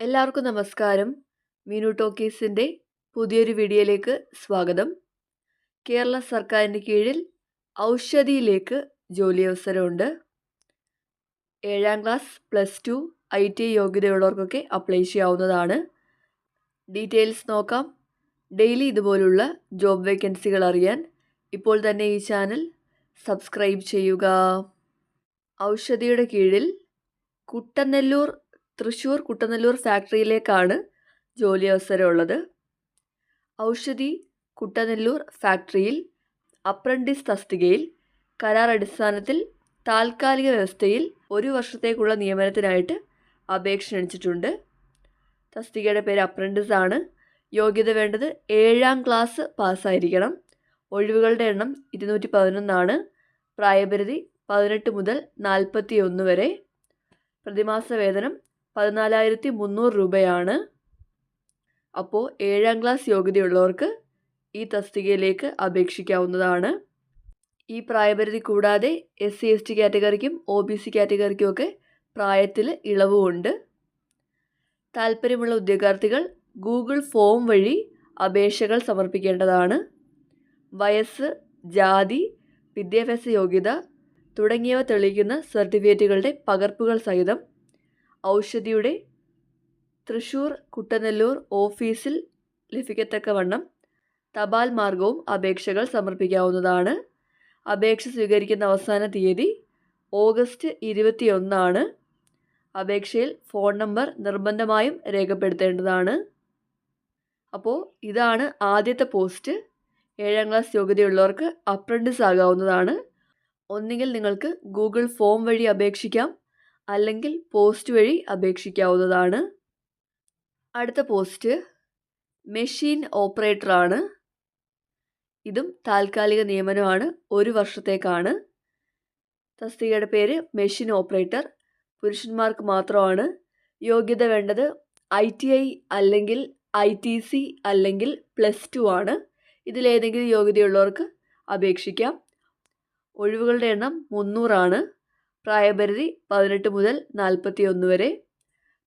എല്ലാവർക്കും നമസ്കാരം. മീനു ടോക്കീസിന്റെ പുതിയൊരു വീഡിയോയിലേക്ക് സ്വാഗതം. കേരള സർക്കാരിന്റെ കീഴിൽ ഔഷധിയിലേക്ക് ജോലി അവസരമുണ്ട് ഏഴാം class plus two I T യോഗ്യതയുള്ളവർക്കൊക്കെ apply ചെയ്യാവുന്നതാണ്. ഡീറ്റെയിൽസ് നോക്കാം. ഡെയിലി ഇതുപോലുള്ള ജോബ് വേക്കൻസികൾ അറിയാൻ ഇപ്പോൾ തന്നെ ഈ ചാനൽ സബ്സ്ക്രൈബ് ചെയ്യുക. ഔഷധിയുടെ കീഴിൽ കുട്ടനെല്ലൂർ തൃശ്ശൂർ കുട്ടനല്ലൂർ ഫാക്ടറിയിലേക്കാണ് ജോലി അവസരമുള്ളത്. ഔഷധി കുട്ടനല്ലൂർ ഫാക്ടറിയിൽ അപ്രന്റിസ് തസ്തികയിൽ കരാർ അടിസ്ഥാനത്തിൽ താൽക്കാലിക വ്യവസ്ഥയിൽ ഒരു വർഷത്തേക്കുള്ള നിയമനത്തിനായിട്ട് അപേക്ഷ അണിച്ചിട്ടുണ്ട് തസ്തികയുടെ പേര് അപ്രന്റിസ് ആണ്. യോഗ്യത വേണ്ടത് ഏഴാം ക്ലാസ് പാസ്സായിരിക്കണം. ഒഴിവുകളുടെ എണ്ണം ഇരുന്നൂറ്റി പതിനൊന്നാണ്. പ്രായപരിധി പതിനെട്ട് മുതൽ നാൽപ്പത്തി ഒന്ന് വരെ. പ്രതിമാസ വേതനം പതിനാലായിരത്തി മുന്നൂറ് രൂപയാണ്. അപ്പോൾ ഏഴാം ക്ലാസ് യോഗ്യതയുള്ളവർക്ക് ഈ തസ്തികയിലേക്ക് അപേക്ഷിക്കാവുന്നതാണ്. ഈ പ്രായപരിധി കൂടാതെ എസ് സി എസ് ടി കാറ്റഗറിക്കും ഒ ബി സി കാറ്റഗറിക്കും ഒക്കെ പ്രായത്തിൽ ഇളവുമുണ്ട് താല്പര്യമുള്ള ഉദ്യോഗാർത്ഥികൾ ഗൂഗിൾ ഫോം വഴി അപേക്ഷകൾ സമർപ്പിക്കേണ്ടതാണ്. വയസ്സ് ജാതി വിദ്യാഭ്യാസ യോഗ്യത തുടങ്ങിയവ തെളിയിക്കുന്ന സർട്ടിഫിക്കറ്റുകളുടെ പകർപ്പുകൾ സഹിതം ഔഷധിയുടെ തൃശൂർ കുട്ടനെല്ലൂർ ഓഫീസിൽ ലഭിക്കത്തക്കവണ്ണം തപാൽ മാർഗവും അപേക്ഷകൾ സമർപ്പിക്കാവുന്നതാണ്. അപേക്ഷ സ്വീകരിക്കുന്ന അവസാന തീയതി ഓഗസ്റ്റ് ഇരുപത്തിയൊന്നാണ്. അപേക്ഷയിൽ ഫോൺ നമ്പർ നിർബന്ധമായും രേഖപ്പെടുത്തേണ്ടതാണ്. അപ്പോൾ ഇതാണ് ആദ്യത്തെ പോസ്റ്റ്. ഏഴാം ക്ലാസ് യോഗ്യതയുള്ളവർക്ക് അപ്രന്റിസ് ആകാവുന്നതാണ് ഒന്നുകിൽ നിങ്ങൾക്ക് ഗൂഗിൾ ഫോം വഴി അപേക്ഷിക്കാം. അല്ലെങ്കിൽ പോസ്റ്റ് വഴി അപേക്ഷിക്കാവുന്നതാണ്. അടുത്ത പോസ്റ്റ് മെഷീൻ ഓപ്പറേറ്ററാണ് ഇതും താൽക്കാലിക നിയമനമാണ്. ഒരു വർഷത്തേക്കാണ്. തസ്തികയുടെ പേര് മെഷീൻ ഓപ്പറേറ്റർ പുരുഷന്മാർക്ക് മാത്രമാണ്. യോഗ്യത വേണ്ടത് ഐ ടി ഐ അല്ലെങ്കിൽ ഐ ടി സി അല്ലെങ്കിൽ പ്ലസ് ടു ആണ്. ഇതിലേതെങ്കിലും യോഗ്യതയുള്ളവർക്ക് അപേക്ഷിക്കാം. ഒഴിവുകളുടെ എണ്ണം മുന്നൂറാണ്. പ്രായപരിധി പതിനെട്ട് മുതൽ നാൽപ്പത്തി ഒന്ന് വരെ.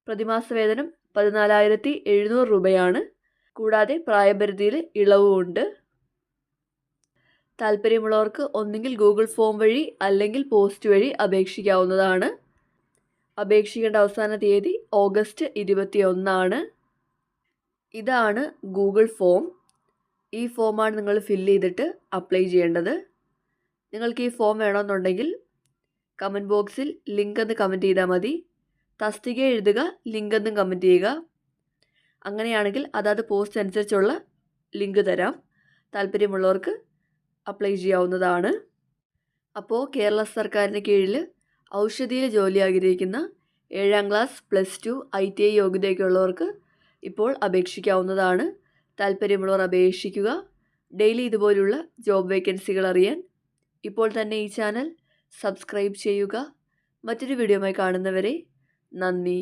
പ്രതിമാസ വേതനം പതിനാലായിരത്തി എഴുന്നൂറ് രൂപയാണ്. കൂടാതെ പ്രായപരിധിയിൽ ഇളവുമുണ്ട് താല്പര്യമുള്ളവർക്ക് ഒന്നുകിൽ ഗൂഗിൾ ഫോം വഴി അല്ലെങ്കിൽ പോസ്റ്റ് വഴി അപേക്ഷിക്കാവുന്നതാണ്. അപേക്ഷിക്കേണ്ട അവസാന തീയതി ഓഗസ്റ്റ് ഇരുപത്തി ഒന്നാണ് ഇതാണ് ഗൂഗിൾ ഫോം. ഈ ഫോമാണ് നിങ്ങൾ ഫില്ല് ചെയ്തിട്ട് അപ്ലൈ ചെയ്യേണ്ടത്. നിങ്ങൾക്ക് ഈ ഫോം വേണമെന്നുണ്ടെങ്കിൽ കമന്റ് ബോക്സിൽ ലിങ്ക് എന്ന് കമന്റ് ചെയ്താൽ മതി. തസ്തിക എഴുതുക ലിങ്ക് എന്നും കമന്റ് ചെയ്യുക. അങ്ങനെയാണെങ്കിൽ അതാത് പോസ്റ്റ് അനുസരിച്ചുള്ള ലിങ്ക് തരാം. താല്പര്യമുള്ളവർക്ക് അപ്ലൈ ചെയ്യാവുന്നതാണ്. അപ്പോൾ കേരള സർക്കാരിന് കീഴിൽ ഔഷധിയിൽ ജോലി ആഗ്രഹിക്കുന്ന ഏഴാം class plus two I T I യോഗ്യതയൊക്കെയുള്ളവർക്ക് ഇപ്പോൾ അപേക്ഷിക്കാവുന്നതാണ്. താല്പര്യമുള്ളവർ അപേക്ഷിക്കുക. ഡെയിലി ഇതുപോലുള്ള ജോബ് വേക്കൻസികൾ അറിയാൻ ഇപ്പോൾ തന്നെ ഈ ചാനൽ സബ്സ്ക്രൈബ് ചെയ്യുക. മറ്റൊരു വീഡിയോയുമായി കാണുന്നവരെ നന്ദി.